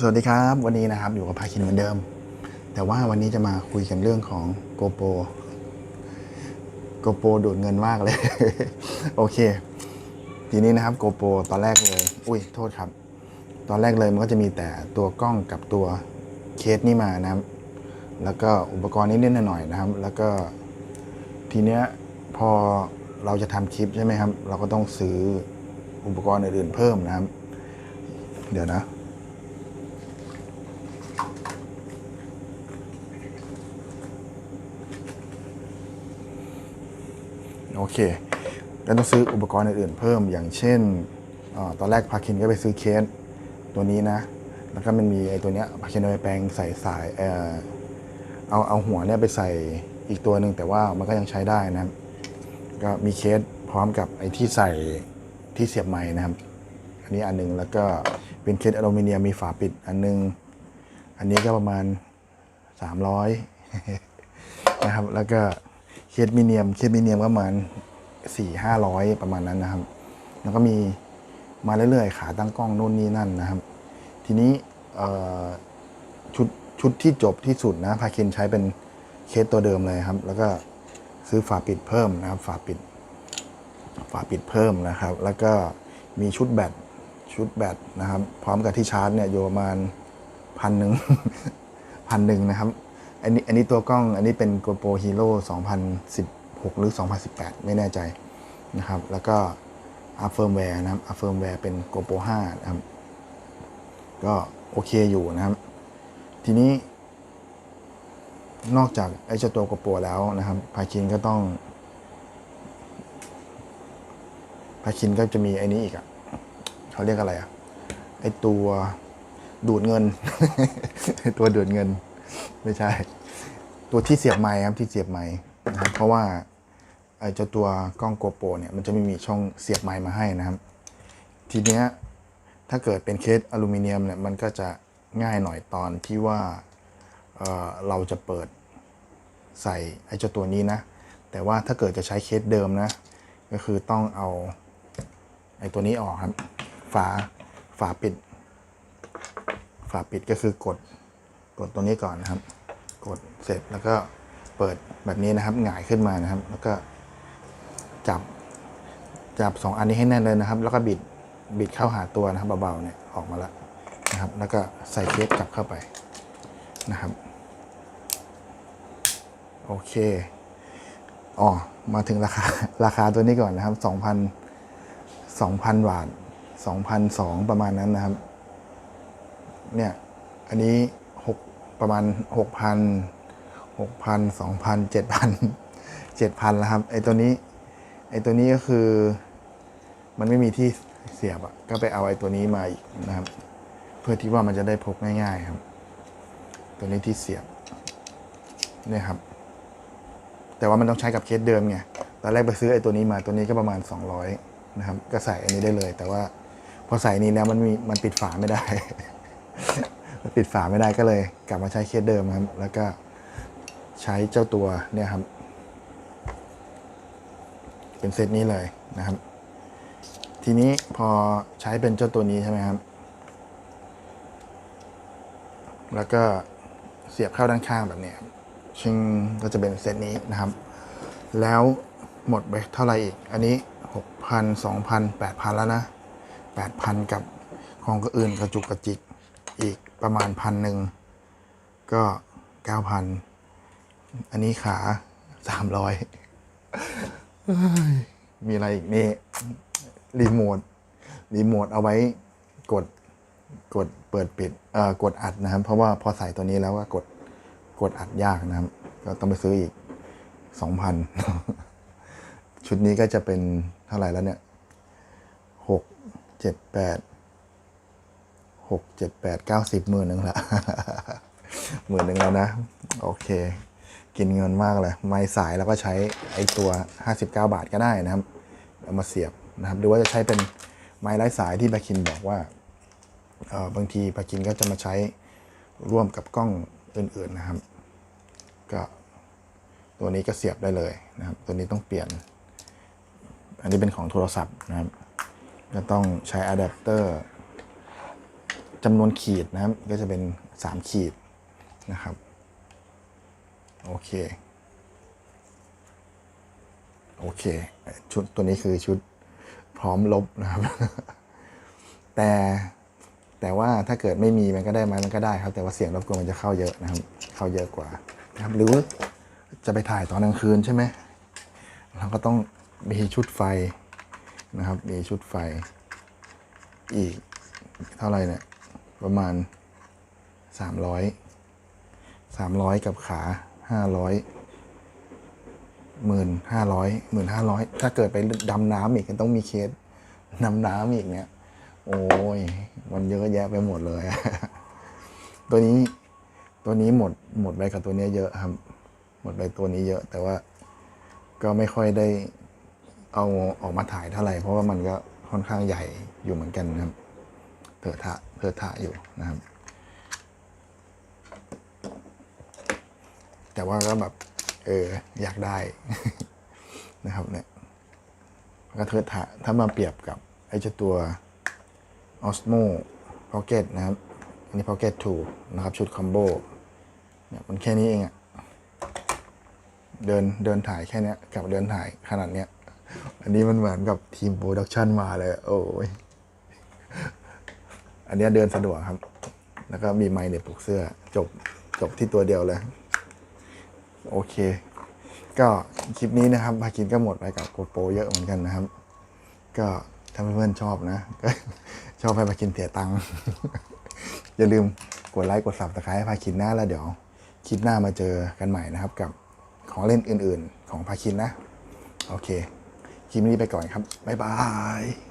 สวัสดีครับวันนี้นะครับอยู่กับพาคินเหมือนเดิม แต่ว่าวันนี้จะมาคุยกันเรื่องของโกโปโกโปดูดเงินมากเลย โอเค ทีนี้นะครับโกโปตอนแรกเลย อุ้ยโทษครับ ตอนแรกเลยมันก็จะมีแต่ตัวกล้องกับตัวเคสนี่มานะครับ แล้วก็อุปกรณ์นิดๆหน่อยๆนะครับ แล้วก็ทีเนี้ยพอเราจะทำคลิปใช่ไหมครับ เราก็ต้องซื้ออุปกรณ์อื่นๆเพิ่มนะครับ เดี๋ยวนะ โอเค แล้วต้องซื้ออุปกรณ์อื่นๆเพิ่มอย่างเช่นอตอนแรกพาคินก็ไปซื้อเคสตัวนี้นะ แล้วก็มันมีไอ้ตัวเนี้ยพาคินเอาไปแปลงใส่สายเออเอาเอาหัวเนี่ยไปใส่อีกตัวหนึ่งแต่ว่ามันก็ยังใช้ได้นะก็มีเคสพร้อมกับไอ้ที่ใส่ที่เสียบไม้นะครับ อันนี้อันหนึงแล้วก็เป็นเคสอลูมิเนียมมีฝาปิดอันหนึง อันนี้ก็ประมาณ 300 นะครับ แล้วก็ สมิเนียมเคสมิเนียมก็ประมาณ4 500ประมาณนั้นนะครับ แล้วก็มีมาเรื่อยๆ ขาตั้งกล้องนู่นนี่นั่นนะครับ ทีนี้ชุดชุดที่จบที่สุดนะพาเคนใช้เป็นเคสตัวเดิมเลยครับ แล้วก็ซื้อฝาปิดเพิ่มนะครับ ฝาปิด ฝาปิดเพิ่มนะครับ แล้วก็มีชุดแบตชุดแบตนะครับ พร้อมกับที่ชาร์จเนี่ยอยู่ประมาณพันหนึ่งพันหนึ่งนะครับ อันนี้อันนี้ตัวกล้องอันนี้เป็น GoPro Hero 2016 หรือ 2018 ไม่แน่ใจนะครับ แล้วก็อัพเฟิร์มแวร์นะครับอัพเฟิร์มแวร์เป็น GoPro 5 นะครับ ก็โอเคอยู่นะครับ ทีนี้ นอกจากไอ้เจ้าตัว GoPro แล้วนะครับพาคินก็ต้องพาคินก็จะมีไอ้นี้อีกอะเขาเรียกอะไรอะไอ้ตัวดูดเงินไอ้ตัวดูดเงิน ไม่ใช่ ตัวที่เสียบไม้ครับที่เสียบไม้นะครับเพราะว่าไอ้เจ้าตัวกล้องโกโปรเนี่ยมันจะไม่มีช่องเสียบไม้มาให้นะครับ ทีเนี้ยถ้าเกิดเป็นเคสอลูมิเนียมเนี่ยมันก็จะง่ายหน่อยตอนที่ว่าเเราจะเปิดใส่ไอ้เจ้าตัวนี้นะ แต่ว่าถ้าเกิดจะใช้เคสเดิมนะ ก็คือต้องเอาไอ้ตัวนี้ออกครับ ฝาฝาปิด ฝาปิดก็คือกด กดตัวนี้ก่อนนะครับ กดเสร็จแล้วก็เปิดแบบนี้นะครับ หงายขึ้นมานะครับ แล้วก็จับ จับสองอันนี้ให้แน่นเลยนะครับ แล้วก็บิด บิดเข้าหาตัวนะครับเบาๆเนี่ยออกมาแล้วนะครับ แล้วก็ใส่เคสกลับเข้าไปนะครับ โอเค อ๋อ มาถึงราคา ราคาตัวนี้ก่อนนะครับสองพันสองพันบาทสองพันสองประมาณนั้นนะครับ เนี่ย อันนี้ ประมาณหกพันหกพันสองพันเจ็ดพันเจ็ดพันแล้วครับไอ้ตัวนี้ไอ้ตัวนี้ก็คือ มันไม่มีที่เสียบอะก็ไปเอาไอ้ตัวนี้มาอีกนะครับ เพื่อที่ว่ามันจะได้พกง่าย ๆ ครับ ตัวนี้ที่เสียบเนี่ยครับ แต่ว่ามันต้องใช้กับเคสเดิมไงตอนแรกไปซื้อไอ้ตัวนี้มาตัวนี้ก็ประมาณ 200 นะครับ ก็ใส่อันนี้ได้เลย แต่ว่าพอใส่นี้แล้วมันมีมันปิดฝาไม่ได้ ปิดฝาไม่ได้ก็เลย กลับมาใช้เคสเดิมครับ แล้วก็ใช้เจ้าตัวเนี่ยครับ เป็นเซตนี้เลยนะครับ ทีนี้พอใช้เป็นเจ้าตัวนี้ใช่ไหมครับ แล้วก็เสียบเข้าด้านข้างแบบนี้ยครับซึ่งก็จะเป็นเซตนี้นะครับ แล้วหมดไปเท่าไหร่อีก อันนี้หกพันสองพันแปดพันแล้วนะแปดพันกับของก็อื่นกระจุกกระจิกอีก ประมาณพันหนึ่งก็เก้าพันอันนี้ขาสามร้อยมีอะไรอีกนี่รีโมทรีโมทเอาไว้กดกดเปิดปิดเอ่อกดอัดนะครับ เพราะว่าพอใส่ตัวนี้แล้วก็กดกดอัดยากนะครับ ก็ต้องไปซื้ออีกสองพันชุดนี้ก็จะเป็นเท่าไหร่แล้วเนี่ยหกเจ็ดแปด หกเจ็ดแปดเก้าสิบหมื่นหนึ่งละหมื่นหนึ่งแล้วนะ โอเค กินเงินมากเลย ไม้สายแล้วก็ใช้ไอ้ตัว 59 บาทก็ได้นะครับเอามาเสียบนะครับหรือว่าจะใช้เป็นไม้ไร้สายที่บาคินบอกว่าเออบางทีบาคินก็จะมาใช้ร่วมกับกล้องอื่นๆนะครับ ก็ตัวนี้ก็เสียบได้เลยนะครับ ตัวนี้ต้องเปลี่ยน อันนี้เป็นของโทรศัพท์นะครับ ก็ต้องใช้อะแดปเตอร์ จำนวนขีดนะครับ ก็จะเป็นสามขีดนะครับ โอเค โอเค ชุดตัวนี้คือชุดพร้อมลบนะครับ แต่แต่ว่าถ้าเกิดไม่มีมันก็ได้ไหมมันก็ได้ครับ แต่ว่าเสียงรบกวนมันจะเข้าเยอะนะครับ เข้าเยอะกว่านะครับ หรือว่าจะไปถ่ายตอนกลางคืนใช่ไหมเราก็ต้องมีชุดไฟนะครับ มีชุดไฟอีกเท่าไหร่เนี่ย ประมาณสามร้อยสามร้อยกับขาห้าร้อยหมื่นห้าร้อยหมื่นห้าร้อยถ้าเกิดไปดำน้ำอีกก็ต้องมีเคสดำน้ำอีกเนี่ย โอ้ย มันเยอะแยะไปหมดเลย ตัวนี้ตัวนี้หมดหมดไปกับตัวนี้เยอะครับ หมดไปตัวนี้เยอะ แต่ว่าก็ไม่ค่อยได้เอาออกมาถ่ายเท่าไหร่ เพราะว่ามันก็ค่อนข้างใหญ่อยู่เหมือนกันครับ อทะเถอทะอยู่นะครับ แต่ว่าก็แบบ เออ อยากได้นะครับเนี่ยก็เถอะทะถ้ามาเปรียบกับไอ้เจ้าตัว Osmo Pocket นะครับ อันนี้ Pocket 2 นะครับ ชุดคอมโบเนี่ยมันแค่นี้เองอะเดินเดินถ่ายแค่นี้กับเดินถ่ายขนาดเนี้ย อันนี้มันเหมือนกับทีมโปรดักชันมาเลย โอ้ย อันนี้เดินสะดวกครับ แล้วก็มีไมค์เหน็บปลูกเสื้อ จบจบที่ตัวเดียวเลย โอเค ก็คลิปนี้นะครับพากินก็หมดไปกับโกโปรเยอะเหมือนกันนะครับ ก็ถ้าเพื่อนๆชอบนะก็ชอบให้พากินเสียตังค์อย่าลืมกดไลค์กดซับสไครต์ให้พาคินนะแล้วเดี๋ยวคลิปหน้ามาเจอกันใหม่นะครับ กับของเล่นอื่น ๆ ของพาคินนะ โอเค คลิปนี้ไปก่อนครับ บ๊ายบาย